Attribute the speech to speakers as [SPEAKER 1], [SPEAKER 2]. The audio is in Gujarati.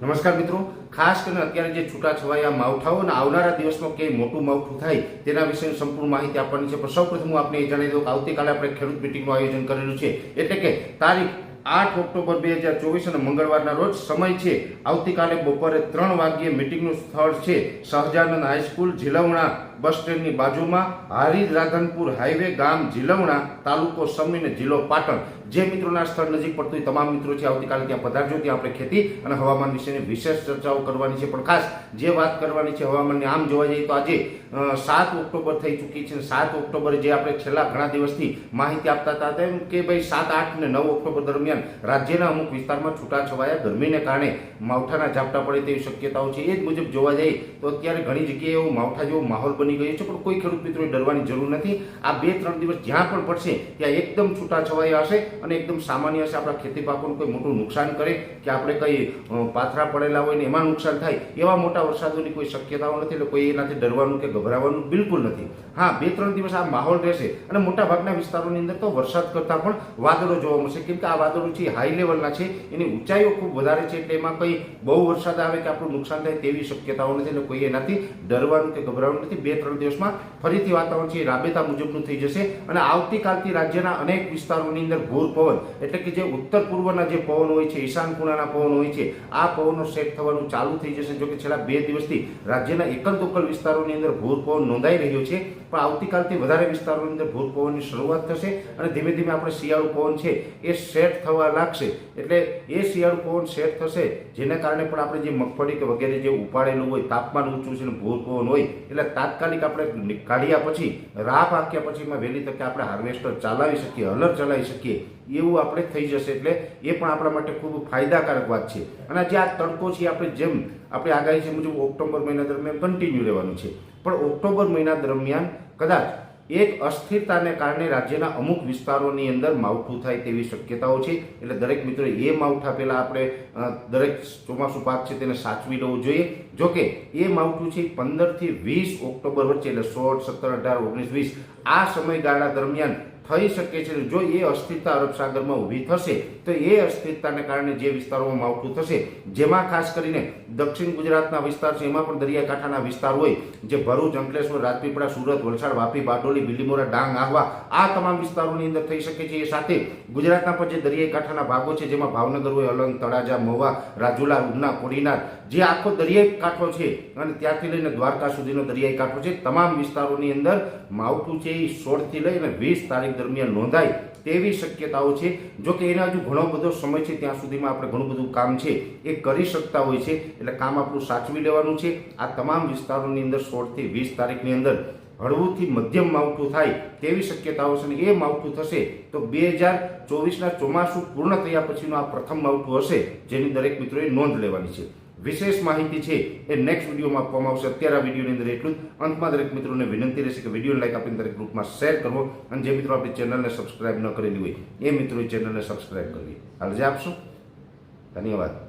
[SPEAKER 1] નમસ્કાર મિત્રો. ખાસ કરીને અત્યારે જે છૂટાછવાયા માવઠાઓ અને આવનારા દિવસમાં કે મોટું માવઠું થાય તેના વિશેની સંપૂર્ણ માહિતી આપવાની છે. પણ સૌપ્રથમ હું આપને એ જણાવી દઉં કે આવતીકાલે આપણે ખેડૂત મિટિંગનું આયોજન કરેલું છે. એટલે કે તારીખ આઠ ઓક્ટોબર બે હજાર ચોવીસ અને મંગળવારના રોજ સમય છે. આવતીકાલે બપોરે ત્રણ વાગ્યે મિટિંગનું સ્થળ છે સહજાનંદ હાઈસ્કૂલ જિલવણા બસ સ્ટેન્ડની બાજુમાં. હારીજ રાધનપુર હાઈવે ગામ જિલવણા તાલુકો સમીને જિલ્લો પાટણ. જે મિત્રોના સ્થળ નજીક પડતું હોય તમામ મિત્રો છે, આવતીકાલે ત્યાં પધારજો, ત્યાં આપણે ખેતી અને હવામાન વિશેની વિશેષ ચર્ચાઓ કરવાની છે. પણ ખાસ જે વાત કરવાની છે હવામાનની, આમ જોવા જઈએ તો આજે સાત ઓક્ટોબર થઈ ચૂકી છે. સાત ઓક્ટોબરે જે આપણે છેલ્લા ઘણા દિવસથી માહિતી આપતા હતા, તેમ કે ભાઈ સાત, આઠ અને નવ ઓક્ટોબર દરમિયાન રાજ્યના અમુક વિસ્તારમાં છૂટાછવાયા. ગરમીને કારણે માવઠાના ઝાપટા પડે તેવી શક્યતાઓ છે. એ જ મુજબ જોવા જઈએ તો અત્યારે ઘણી જગ્યાએ એવો માવઠા જેવો માહોલ બની ગયો છે, પણ કોઈ ખેડૂત મિત્રોએ ડરવાની જરૂર નથી. આ બે, ત્રણ દિવસ જ્યાં પણ પડશે, ત્યાં એકદમ છૂટાછવાયા હશે. અને એકદમ સામાન્ય હશે આપણા ખેતી પાકોનું કોઈ મોટું નુકસાન કરે કે આપણે કંઈ પાથરા પડેલા હોય ને એમાં નુકસાન થાય, એવા મોટા વરસાદોની કોઈ શક્યતાઓ નથી એટલે કોઈ એનાથી ડરવાનું કે ગભરાવાનું બિલકુલ નથી. હા બે ત્રણ દિવસ આ માહોલ રહેશે અને મોટા ભાગના વિસ્તારોની અંદર તો વરસાદ કરતાં પણ વાદળો જોવા મળશે. કેમ કે આ વાદળો છે હાઈ લેવલના છે, એની ઊંચાઈઓ ખૂબ વધારે છે એટલે એમાં કંઈ બહુ વરસાદ આવે કે આપણું નુકસાન થાય તેવી શક્યતાઓ નથી એટલે કોઈ એનાથી ડરવાનું કે ગભરાવાનું નથી. બે ત્રણ દિવસમાં ફરીથી વાતાવરણ છે રાબેતા મુજબનું થઈ જશે અને આવતીકાલથી રાજ્યના અનેક વિસ્તારોની અંદર ભૂર પવન. એટલે કે જે ઉત્તર પૂર્વના જે પવન હોય છે, ઈશાન ખૂણાના પવન હોય છે, આ પવનો સેટ થવાનું ચાલુ થઈ જશે. જોકે છેલ્લા બે દિવસથી રાજ્યના એકલ દોકલ વિસ્તારોની અંદર ભૂર પવન નોંધાઈ રહ્યો છે, પણ આવતીકાલથી વધારે વિસ્તારોની અંદર ભૂર પવનની શરૂઆત થશે અને ધીમે ધીમે આપણે શિયાળુ પવન છે, એ સેટ થવા લાગશે. એટલે એ શિયાળુ પવન સેટ થશે, જેના કારણે પણ આપણે જે મગફળી કે વગેરે જે ઉપાડેલું હોય, તાપમાન ઊંચું છે ભૂર પવન હોય, એટલે તાત્કાલિક આપણે કાઢ્યા પછી, રાહ પાક્યા પછી એમાં વહેલી તકે આપણે હાર્વેસ્ટર ચલાવી શકીએ હલર ચલાવી શકીએ. એવું આપણે થઈ જશે એટલે એ પણ આપણા માટે ખૂબ ફાયદાકારક વાત છે. અને જે આ તડકો છે, આપણે જેમ આપણે આગાહી છે મુજબ ઓક્ટોબર મહિના દરમિયાન કન્ટિન્યુ રહેવાનું છે. પણ ઓક્ટોબર મહિના દરમિયાન કદાચ એક અસ્થિરતાને કારણે રાજ્યના અમુક વિસ્તારોની અંદર માવઠું થાય તેવી શક્યતાઓ છે. એટલે દરેક મિત્રો એ માવઠા પહેલાં આપણે દરેક ચોમાસું પાક છે તેને સાચવી લેવું જોઈએ. જોકે એ માવઠું છે પંદરથી વીસ ઓક્ટોબર વચ્ચે, એટલે સોળ, સત્તર, અઢાર, ઓગણીસ, વીસ, આ સમયગાળા દરમિયાન થઈ શકે છે. જો એ અસ્થિરતા અરબ સાગરમાં ઊભી થશે, તો એ અસ્થિરતાને કારણે જે વિસ્તારોમાં માવઠું થશે, જેમાં ખાસ કરીને દક્ષિણ ગુજરાતના વિસ્તાર છે, એમાં પણ દરિયાકાંઠાના વિસ્તાર હોય, જે ભરૂચ, અંકલેશ્વર, રાજપીપળા, સુરત, વલસાડ, વાપી, બારડોલી બિલીમોરા ડાંગ, આહવા, આ તમામ વિસ્તારોની અંદર થઈ શકે છે. એ સાથે ગુજરાતના પણ જે દરિયાકાંઠાના ભાગો છે, જેમાં ભાવનગર હોય, અલંગ, તળાજા, મહુવા, રાજુલા, ઉના, કોડીનાર, જે આખો દરિયાઈ કાંઠો છે અને ત્યાંથી લઈને દ્વારકા સુધીનો દરિયાઈ કાંઠો છે, તમામ વિસ્તારોની અંદર માવઠું છે એ સોળથી લઈને વીસ તારીખ દરમિયાન નોંધાય તેવી શક્યતાઓ છે. જો કે એના હજુ ઘણો બધો સમય છે, ત્યાં સુધીમાં આપણે ઘણું બધું કામ છે એ કરી શકતા હોય છે. એટલે કામ આપણું સાચવી લેવાનું છે. આ તમામ વિસ્તારોની અંદર સોળથી વીસ તારીખની અંદર હળવુંથી મધ્યમ માવઠું થાય તેવી શક્યતાઓ છે અને એ માવઠું થશે તો બે હજાર ચોવીસના ચોમાસું પૂર્ણ થયા પછીનું આ પ્રથમ માવઠું હશે, જેની દરેક મિત્રોએ નોંધ લેવાની છે. વિશેષ માહિતી છે એ નેક્સ્ટ વિડીયોમાં આપવામાં આવશે. અત્યારે આ વિડીયોની અંદર એટલું જ. અંતમાં દરેક મિત્રોને વિનંતી રહેશે કે વીડિયો લાઈક આપીને દરેક ગ્રુપમાં શેર કરવો. અને જે મિત્રો આપણી ચેનલને સબસ્ક્રાઇબ ન કરેલી હોય, એ મિત્રોએ ચેનલને સબસ્ક્રાઇબ કરવી હાલ જે આપશો. ધન્યવાદ.